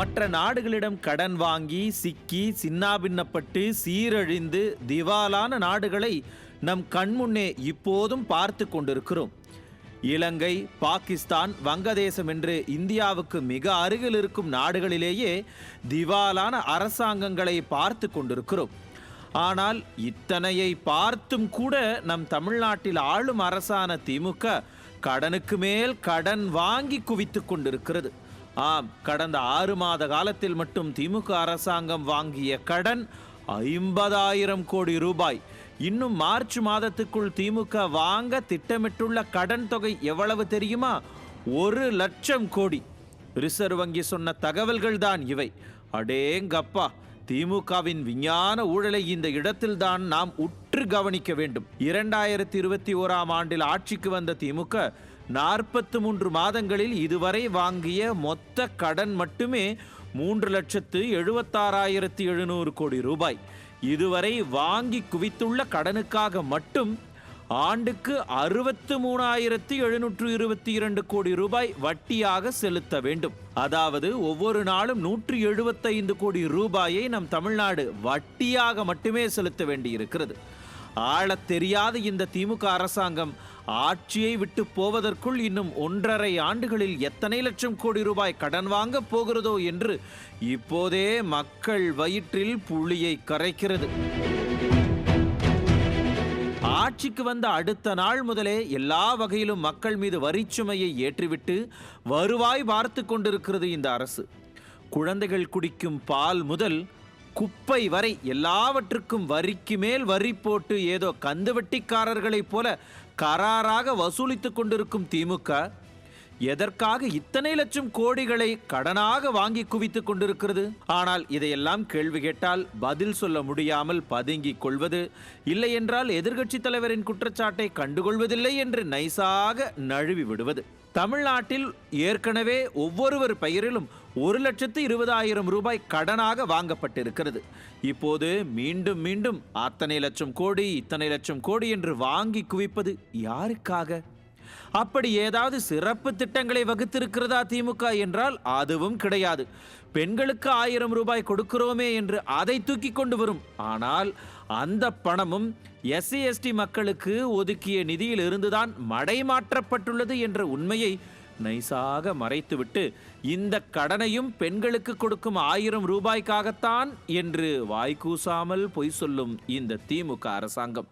மற்ற நாடுகளிடம் கடன் வாங்கி சிக்கி சின்னாபின்னப்பட்டு சீரழிந்து திவாலான நாடுகளை நம் கண்முன்னே இப்போதும் பார்த்து கொண்டிருக்கிறோம். இலங்கை பாகிஸ்தான் வங்கதேசம் என்று இந்தியாவுக்கு மிக அருகில் இருக்கும் நாடுகளிலேயே திவாலான அரசாங்கங்களை பார்த்து கொண்டிருக்கிறோம். ஆனால் இத்தனையை பார்த்தும் கூட நம் தமிழ்நாட்டில் ஆளும் அரசான திமுக கடனுக்கு மேல் கடன் வாங்கி குவித்து கொண்டிருக்கிறது. ஆம் கடந்த ஆறு மாத காலத்தில் மட்டும் திமுக அரசாங்கம் வாங்கிய கடன் ஐம்பதாயிரம் கோடி ரூபாய். இன்னும் மார்ச் மாதத்துக்குள் திமுக வாங்க திட்டமிட்டுள்ள கடன் தொகை எவ்வளவு தெரியுமா? ஒரு லட்சம் கோடி. ரிசர்வ் வங்கி சொன்ன தகவல்கள் தான் இவை. அடேங்கப்பா திமுகவின் விஞ்ஞான ஊழலை இந்த இடத்தில்தான் நாம் உற்று கவனிக்க வேண்டும். இரண்டாயிரத்தி இருபத்தி ஓராம் ஆண்டில் ஆட்சிக்கு வந்த திமுக நாற்பத்து மூன்று மாதங்களில் இதுவரை வாங்கிய மொத்த கடன் மட்டுமே மூன்று லட்சத்து எழுபத்தாறாயிரத்தி எழுநூறு கோடி ரூபாய். இதுவரை வாங்கி குவித்துள்ள கடனுக்காக மட்டும் ஆண்டுக்கு அறுபத்து மூணாயிரத்தி எழுநூற்று இருபத்தி இரண்டு கோடி ரூபாய் வட்டியாக செலுத்த வேண்டும். அதாவது ஒவ்வொரு நாளும் நூற்றி எழுபத்தைந்து கோடி ரூபாயை நம் தமிழ்நாடு வட்டியாக மட்டுமே செலுத்த வேண்டியிருக்கிறது. ஆளத் தெரியாத இந்த திமுக அரசாங்கம் ஆட்சியை விட்டு போவதற்குள் இன்னும் ஒன்றரை ஆண்டுகளில் எத்தனை லட்சம் கோடி ரூபாய் கடன் வாங்க போகிறதோ என்று இப்போதே மக்கள் வயிற்றில் புளியை கரைக்கிறது. ஆட்சிக்கு வந்த அடுத்த நாள் முதலே எல்லா வகையிலும் மக்கள் மீது வரிச்சுமையை ஏற்றிவிட்டு வருவாய் பார்த்து கொண்டிருக்கிறது இந்த அரசு. குழந்தைகள் குடிக்கும் பால் முதல் குப்பை வரை எல்லாவற்றுக்கும் வரிக்கு மேல் வரி போட்டு ஏதோ கந்துவட்டிக்காரர்களைப் போல கராராக வசூலித்துக் கொண்டிருக்கும் திமுக எதற்காக இத்தனை லட்சம் கோடிகளை கடனாக வாங்கி குவித்துக் கொண்டிருக்கிறது? ஆனால் இதையெல்லாம் கேள்வி கேட்டால் பதில் சொல்ல முடியாமல் பதுங்கிக் கொள்வது இல்லையென்றால் எதிர்க்கட்சித் தலைவரின் குற்றச்சாட்டை கண்டுகொள்வதில்லை என்று நைசாக நழுவி விடுவது. தமிழ்நாட்டில் ஏற்கனவே ஒவ்வொருவர் பெயரிலும் ஒரு லட்சத்து இருபதாயிரம் ரூபாய் கடனாக வாங்கப்பட்டிருக்கிறது. இப்போது மீண்டும் மீண்டும் அத்தனை லட்சம் கோடி இத்தனை லட்சம் கோடி என்று வாங்கி குவிப்பது யாருக்காக? அப்படி ஏதாவது சிறப்பு திட்டங்களை வகுத்திருக்கிறதா திமுக என்றால் அதுவும் கிடையாது. பெண்களுக்கு ஆயிரம் ரூபாய் கொடுக்கிறோமே என்று அதை தூக்கி கொண்டு வரும். ஆனால் அந்த பணமும் எஸ்சி எஸ்டி மக்களுக்கு ஒதுக்கிய நிதியில் இருந்துதான் மடைமாற்றப்பட்டுள்ளது என்ற உண்மையை நைசாக மறைத்துவிட்டு இந்த கடனையும் பெண்களுக்கு கொடுக்கும் ஆயிரம் ரூபாய்க்காகத்தான் என்று வாய்க்கூசாமல் பொய் சொல்லும் இந்த திமுக அரசாங்கம்.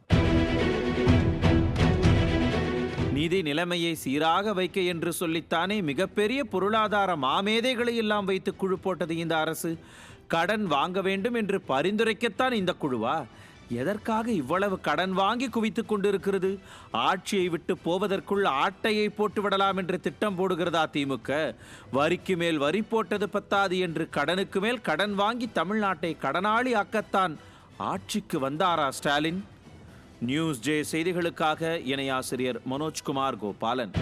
நிதி நிலைமையை சீராக வைக்க என்று சொல்லித்தானே மிகப்பெரிய பொருளாதார மாமேதைகளை எல்லாம் வைத்து குழு போட்டது இந்த அரசு? கடன் வாங்க வேண்டும் என்று பரிந்துரைக்கத்தான் இந்த குழுவா? எதற்காக இவ்வளவு கடன் வாங்கி குவித்து கொண்டிருக்கிறது? ஆட்சியை விட்டு போவதற்குள் ஆட்டையை போட்டு விடலாம் என்று திட்டம் போடுகிறதா திமுக? வரிக்கு மேல் வரி போட்டது பத்தாது என்று கடனுக்கு மேல் கடன் வாங்கி தமிழ்நாட்டை கடனாளி ஆக்கத்தான் ஆட்சிக்கு வந்தாரா ஸ்டாலின்? நியூஸ் ஜே செய்திகளுக்காக இணையாசிரியர் மனோஜ்குமார் கோபாலன்.